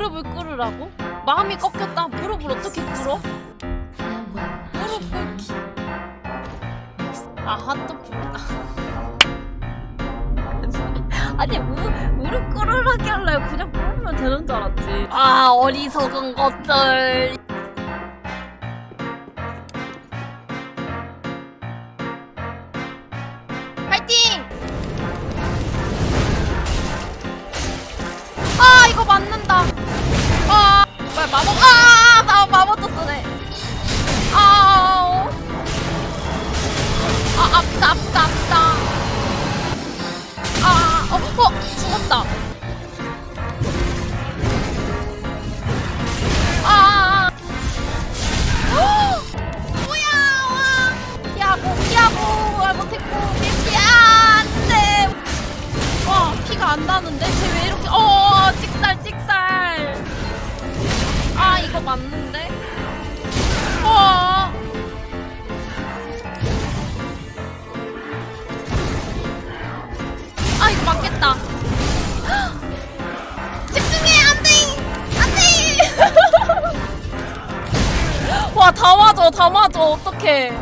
무릎을 꿇으라고? 마음이 꺾였다. 무릎을 어떻게 꿇어? 무릎 꿇기. 아, 핫도그. 아니, 무, 무릎 꿇으라길래 그냥 꿇으면 되는 줄 알았지. 아, 어리석은 것들. 어 어, 죽었다 맞겠다. 집중해, 안 돼! 안 돼! 와, 다 맞아, 다 맞아, 어떡해.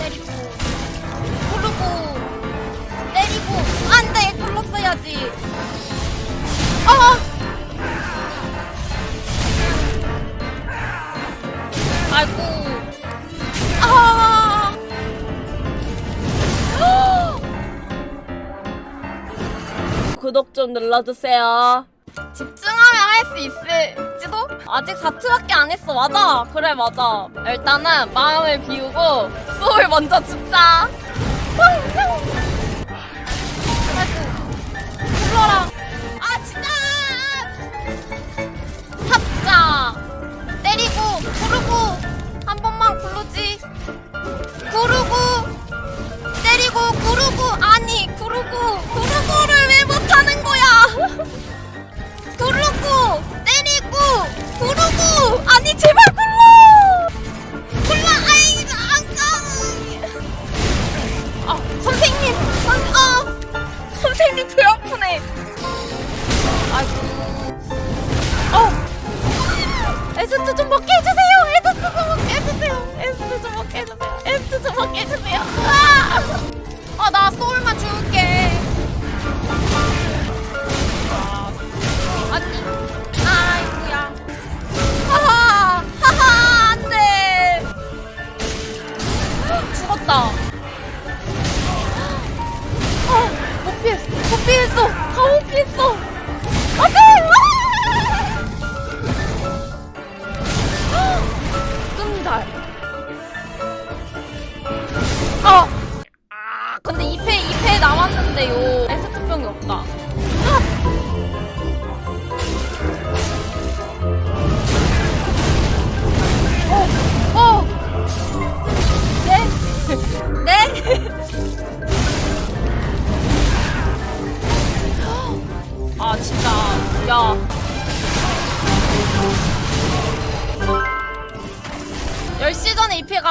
때리고, 구르고, 때리고, 안 돼! 눌렀어야지. 아! 구독 좀 눌러주세요. 집중하면 할 수 있을지도? 아직 4트밖에 안 했어. 맞아. 그래, 맞아. 일단은 마음을 비우고 수을 먼저 죽자. 아이고. 불러라. 아, 진짜! 탑자. 때리고, 구르고, 한 번만 구르지. 구르고, 때리고 구르고 아니 구르고 구르고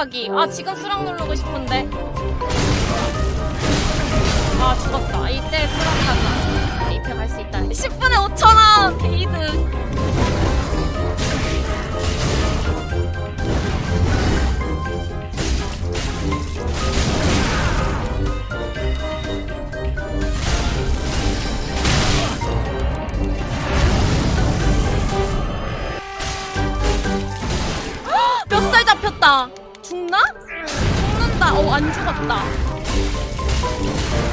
전에 2패 가기. 아, 지금 수락 누르고 싶은데. 아 죽었다. 이때 수락하자. 이패 갈수 있다 10분에 5천원! 게이드. 몇살 잡혔다 어 안 죽었다.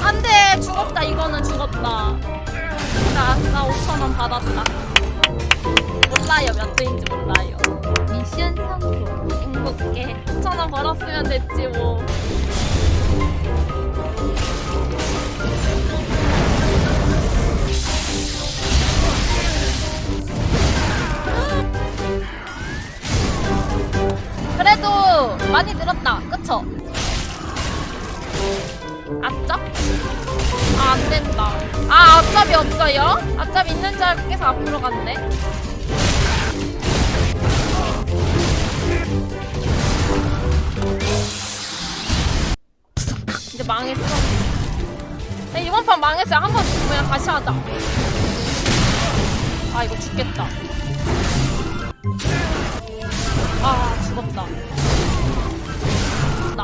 안 돼 죽었다. 이거는 죽었다. 자, 나 5천원 받았다. 몰라요. 몇 대인지 몰라요. 미션 성공. 행복해. 5천원 벌었으면 됐지 뭐. 그래도 많이 늘었다? 앞잡? 아, 안 된다. 아, 앞잡이 없어요? 앞잡 있는 줄 알고 계속 앞으로 갔네. 이제 망했어. 야, 이번 판 망했어요. 한 번 죽으면 다시 하자. 아 이거 죽겠다 아 죽었다 나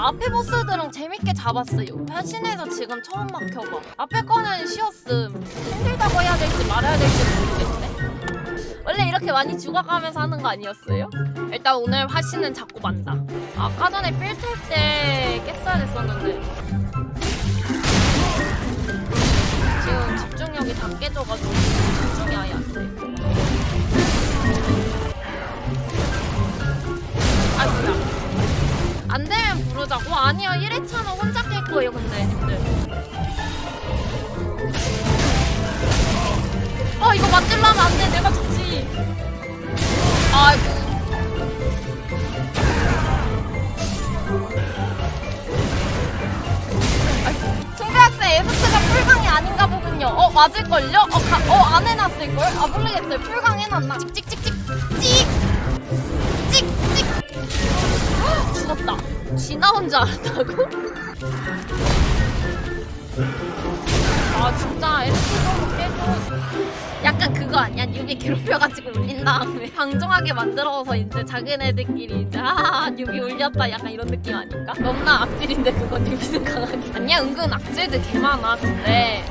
앞에 보스들은 재밌게 잡았어요 패신에서 지금 처음 막혀봐 앞에 거는 쉬웠음 힘들다고 해야 될지 말아야 될지 모르겠네 원래 이렇게 많이 죽어가면서 하는 거 아니었어요? 일단 오늘 화신은 자꾸 만다 아까 전에 필탈때 깼어야 됐었는데 지금 집중력이 다 깨져가지고 집중이 아예 안 돼. 아이고야. 안 되면 부르자고? 아니요, 1회차는 혼자 깰 거예요, 근데. 님들. 어, 이거 맞들라면 안 돼. 내가 죽지. 아이고. 총대학생 에스트가 풀강이 아닌가 보군요. 어, 맞을걸요? 어, 가, 어, 안 해놨을걸? 아, 모르겠어요. 풀강 해놨나? 찍찍찍찍, 찍! 헉, 죽었다. 쥐 나온 줄 알았다고? 아, 진짜 너무 깨져. 약간 그거 아니야? 뉴비 괴롭혀가지고 울린 다음에 방종하게 만들어서 이제 자기네들끼리 이제 아 뉴비 울렸다 약간 이런 느낌 아닐까? 너무나 악질인데 그건 뉴비는 강하게 아니야 은근 악질들 개 많아 근데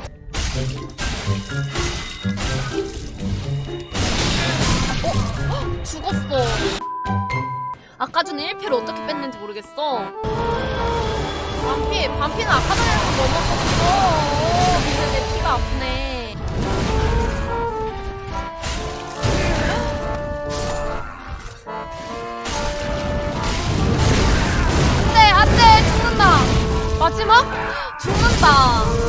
어? 헉, 죽었어 아까 전에 1피를 어떻게 뺐는지 모르겠어. 반피 반피는 아까 전에 넘었었어. 근데 내 피가 아프네. 안 돼 안 돼 죽는다. 마지막? 죽는다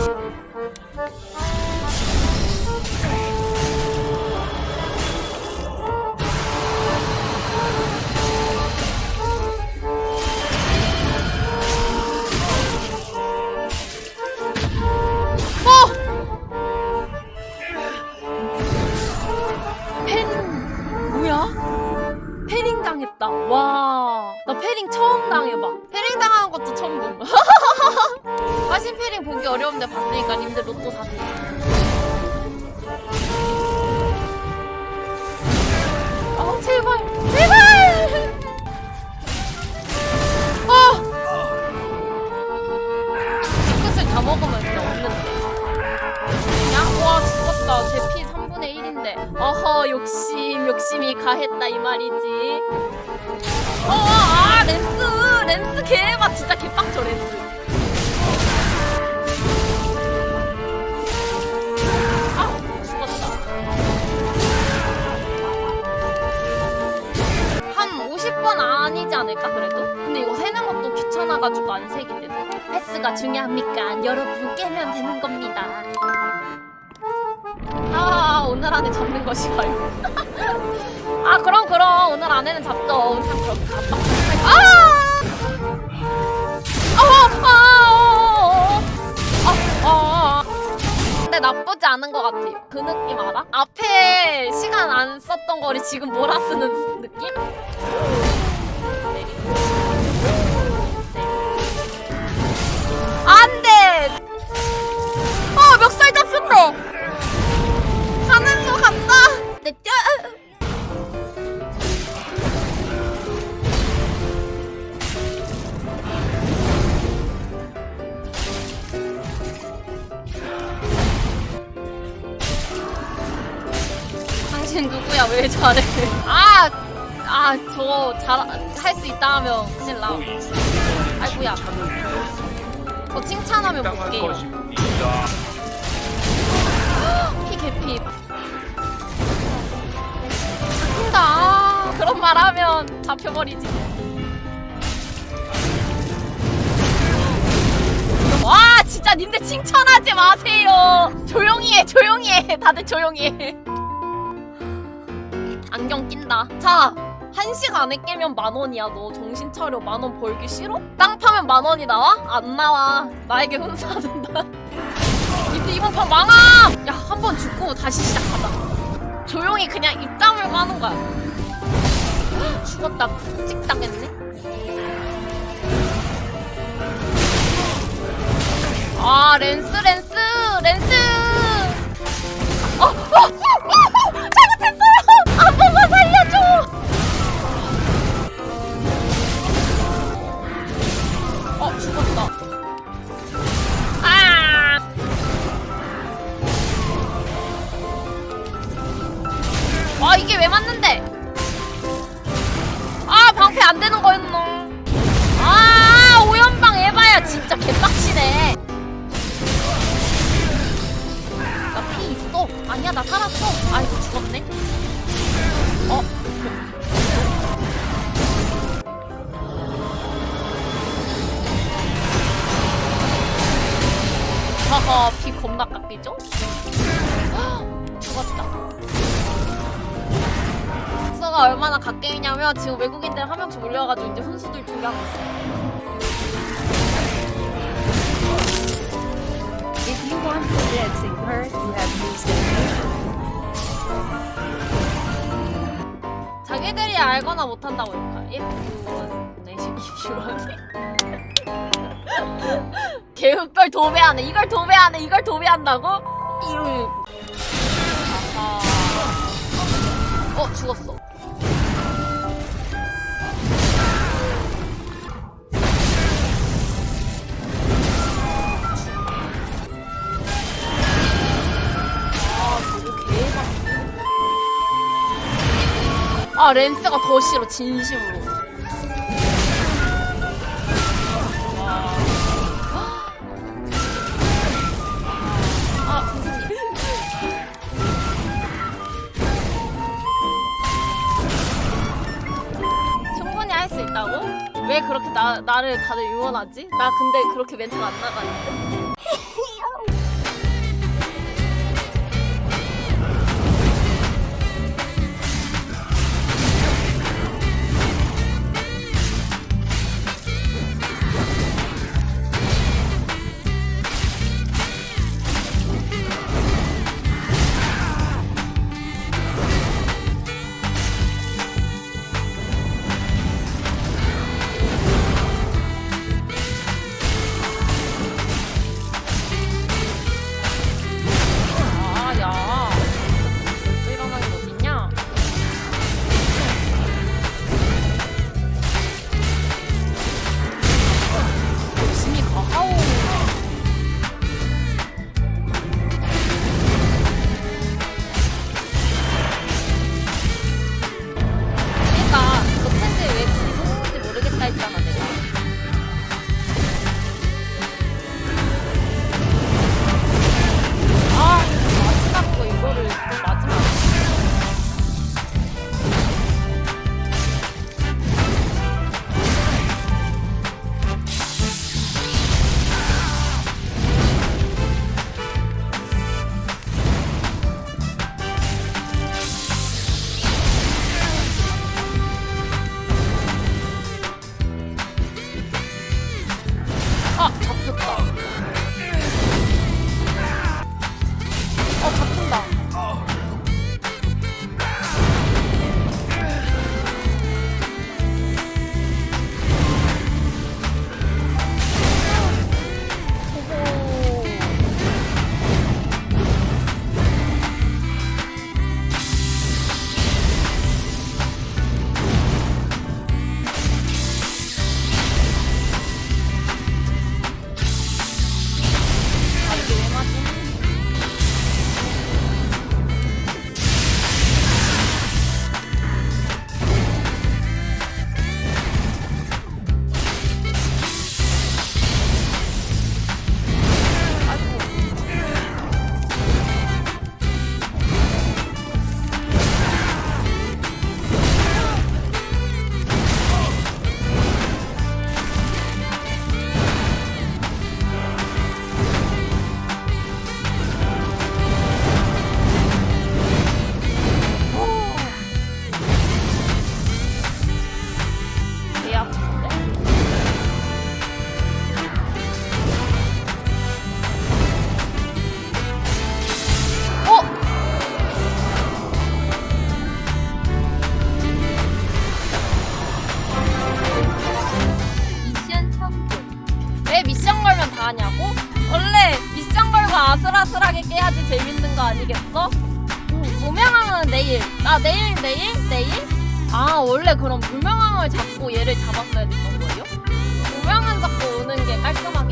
패링 처음 당해봐. 패링 당하는 것도 처음 본 거야. 사실 패링 보기 어려운데 봤으니까 님들 로또 사세요. 아, 제발, 제발! 아! 치크슬 다 먹으면 진짜 없는데. 그냥 와 죽었다 제 피 3분의 1인데 어허 욕심 욕심이 가했다 이 말이지. 어아 렌스 렌스 개막 진짜 개빡쳐 렌스. 아 죽었다 한 50번 아니지 않을까 그래도? 근데 이거 세는 것도 귀찮아가지고 안 세게 되네. 패스가 중요합니까? 여러분 깨면 되는 겁니다 아 오늘 안에 잡는 것이가요 아 그럼 그럼 오늘 안에는 잡죠 그냥 그렇게 잡아 아! 아! 아! 아! 근데 나쁘지 않은 것 같아요 그 느낌 알아? 앞에 시간 안 썼던 거를 지금 몰아 쓰는 느낌? 내리고. 내리고. 안돼 어 멱살 같다. 내 뼈. 당신 누구야? 왜 잘해? 아, 아, 저 잘 할 수 있다 하면 큰일 나. 아이고야. 저 칭찬하면 볼게요. 피 개피. 잡힌다. 그런 말 하면 잡혀버리지. 와, 진짜 님들 칭찬하지 마세요. 조용히 해, 조용히 해. 다들 조용히 해. 안경 낀다. 자, 한 시간에 깨면 만 원이야. 너 정신 차려. 만 원 벌기 싫어? 땅 파면 만 원이 나와? 안 나와. 나에게 훈사된다. 이때 이번 판 망함! 야, 한 번 죽고 다시 시작하자. 조용히 그냥 입 다물고 하는 거야. 헉, 죽었다. 찍 당했네. 아, 렌스, 렌스, 렌스. 어, 어, 어, 어! 방패 안 되는 거였노. 아 오연방 에바야 진짜 개빡치네. 나 피 있어. 아니야 나 살았어. 아이고 죽었네. 어? 하하 피 겁나 깎이죠? 헉, 죽었다. 수가 얼마나 갓게임이냐면 지금 외국인들 한 명씩 몰려와가지고 이제 훈수들 준비하고 있어. If you want to dancing her, you have used it. 자기들이 알거나 못한다고 할까? If you want, 네, if you want. 개흑걸 도배하네. 이걸 도배하네. 이걸 도배한다고? 이러면. 아하. 어, 죽었어. 아, 렌스가 더 싫어, 진심으로. 아, 선생님. 충분히 할 수 있다고? 왜 그렇게 나, 나를 다들 응원하지? 나 근데 그렇게 멘트가 안 나가는데. 아잡 왜 미션 걸면 다 하냐고? 원래 미션 걸고 아슬아슬하게 깨야지 재밌는 거 아니겠어? 음, 무명왕은 내일. 아 내일 내일 내일? 아 원래 그럼 무명왕을 잡고 얘를 잡았어야 됐던 거예요? 무명왕 잡고 오는 게 했다고.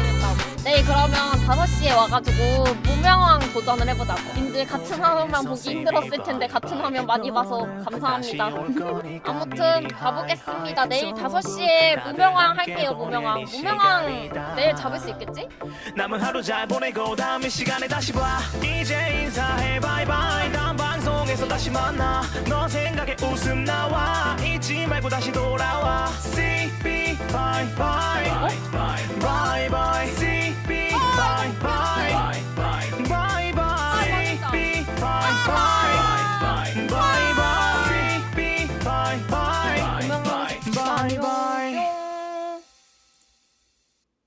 내일 그러면 5시에 와가지고 무명왕 도전 도전을 해보자고. 님들 같은 화면만 보기 힘들었을 텐데 같은 화면 많이 봐서 감사합니다. 아무튼 가보겠습니다. 내일 5시에 무명왕 할게요, 무명왕. 무명왕 내일 잡을 수 있겠지? 남은 하루 잘 보내고 다음 이 시간에 다시 봐 이제 인사해 바이바이 다음 방송에서 다시 만나 너 생각에 웃음 나와 잊지 말고 다시 돌아와 CB 바이바이